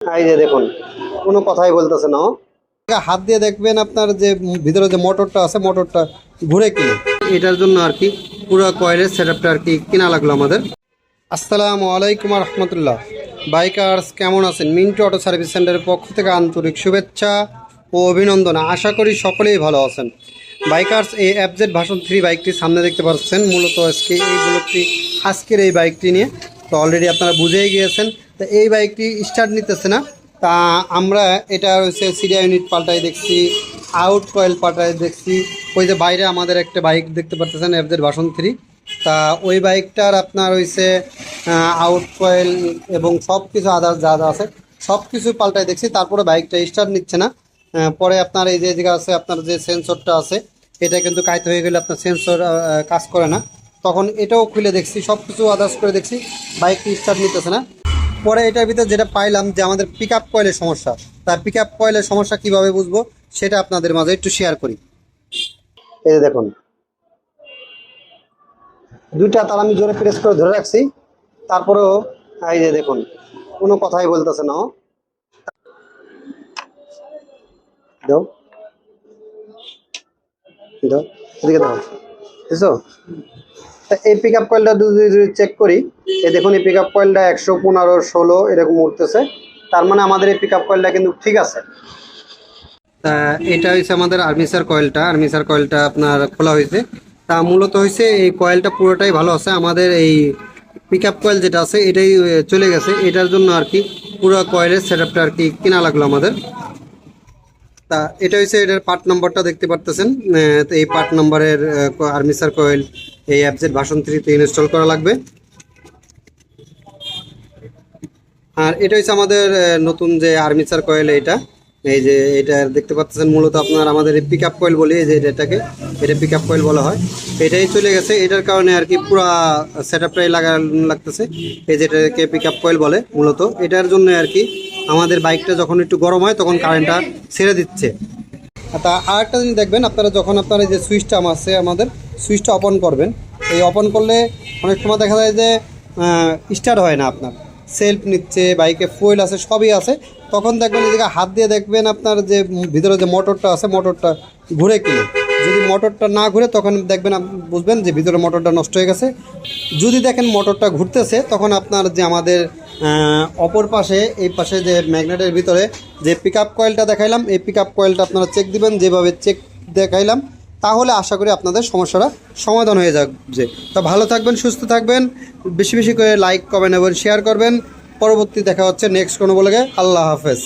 এই যে দেখুন কোনো কথাই বলতেছে না হাত দিয়ে দেখবেন আপনার যে ভিতরে যে মোটরটা আছে মোটরটা ঘুরে কিনা। এটার জন্য আর কি পুরো কয়েলের সেট আপটা আর কি কিনা লাগল আমাদের। আসসালামু আলাইকুম রহমতুল্লাহ বাইকার্স কেমন আছেন? মিন্টু অটো সার্ভিস সেন্টারের পক্ষ থেকে আন্তরিক শুভেচ্ছা ও অভিনন্দন। আশা করি সকলেই ভালো আছেন। বাইকার্স এই অ্যাপজেড ভাষণ থ্রি বাইকটি সামনে দেখতে পাচ্ছেন। মূলত আজকে এই ব্লগটি আজকের এই বাইকটি নিয়ে। তো অলরেডি আপনারা বুঝেই গিয়েছেন তো এই বাইকটি স্টার্ট নিতেছে না। তা আমরা এটা হচ্ছে সিরিয়া ইউনিট পাল্টাই দেখছি, আউট কয়েল পাল্টাই দেখছি। ওই যে বাইরে আমাদের একটা বাইক দেখতে পাচ্ছেন অ্যাপজেড ভাষণ থ্রি। তা ওই বাইকটার আপনার হইছে আউট কয়েল এবং সব কিছু আদার্স যা যা আছে সব কিছু পাল্টাই দেখছি। তারপরে বাইকটা স্টার্ট নিচ্ছে না। পরে আপনার এই যে জায়গা আছে, আপনার যে সেন্সরটা আছে, এটা কিন্তু কাইতে হয়ে গেলে আপনার সেন্সর কাজ করে না। তখন এটাও খুলে দেখছি সব কিছু আদার্স করে দেখছি, বাইকটি স্টার্ট নিতেছে না। পরে এটার ভিতরে যেটা পাইলাম যে আমাদের পিক আপ কয়েলের সমস্যা, তার পিক আপ কয়েলের সমস্যা কীভাবে বুঝব সেটা আপনাদের মাঝে একটু শেয়ার করি। এই যে দেখুন, দুইটা তার আমি জোরে প্রেস করে ধরে রাখছি, তারপরেও, এই যে দেখুন, কোনো কথাই বলতেছে না দাও, এদিকে দাও। বুঝছ? এই পিক আপ কয়েলটা যদি চেক করি। এই দেখুন, এই পিক আপ কয়েলটা একশো পনেরো, ষোলো এরকম উঠতেছে। তার মানে আমাদের এই পিক আপ কয়েলটা কিন্তু ঠিক আছে। তা এটা হচ্ছে আমাদের আর্মিসার কয়েলটা আর্মিসার কয়েলটা আপনার খোলা হয়েছে তা মূলত হয়েছে এই কয়েলটা পুরোটাই ভালো আছে। আমাদের এই পিক আপ কয়েল যেটা আছে, এটাই চলে গেছে। এটার জন্য আর কি পুরো কয়েলের সেট আপটা আর কি কেনা লাগল আমাদের। তা এটা হচ্ছে এটার পার্ট নাম্বারটা দেখতে পারতেছেন। তো এই পার্ট নাম্বারের আর্মিসার কয়েল এই অ্যাপসের ভাষণ থ্রিতে ইনস্টল করা লাগবে। আর এটা হচ্ছে আমাদের নতুন যে আর্মিচার কয়েল এটা। এই যে এটা দেখতে পাচ্ছেন মূলত আপনার আমাদের পিক আপ কয়েল বলি, এই যে এটাকে, এটা পিক আপ কয়েল বলা হয়। এটাই চলে গেছে। এটার কারণে আর কি পুরা সেট আপটাই লাগা লাগতেছে। এই যে এটাকে পিক আপ কয়েল বলে মূলত। এটার জন্য আর কি আমাদের বাইকটা যখন একটু গরম হয়, তখন কারেন্টটা ছেড়ে দিচ্ছে। তা আরেকটা জিনিস দেখবেন, আপনারা যখন আপনারা এই যে সুইচটা আছে আমাদের সুইচটা অপন করবেন। এই অপন করলে অনেক সময় দেখা যায় যে স্টার্ট হয় না আপনার। সেলফ নিচ্ছে, বাইকে ফুয়েল আছে, সবই আছে। তখন দেখবেন এদিকে হাত দিয়ে দেখবেন আপনার যে, ভিতরে যে মোটরটা আছে, মোটরটা ঘুরে কিনা। যদি মোটরটা না ঘুরে, তখন দেখবেন বুঝবেন যে ভিতরে মোটরটা নষ্ট হয়ে গেছে। যদি দেখেন মোটরটা ঘুরতেছে, তখন আপনার যে আমাদের অপর পাশে, এই পাশে যে ম্যাগনেটের ভিতরে যে পিক আপ কয়েলটা দেখাইলাম, এই পিক আপ কয়েলটা আপনারা চেক দিবেন। যেভাবে চেক দেখাইলাম তাহলে আশা করি আপনাদের সমস্যাটা সমাধান হয়ে যাবে। তো ভালো থাকবেন, সুস্থ থাকবেন, বেশি বেশি করে লাইক কমেন্ট এবং শেয়ার করবেন। পরবর্তী দেখা হচ্ছে নেক্সট কোনো বলে আল্লাহ হাফেজ।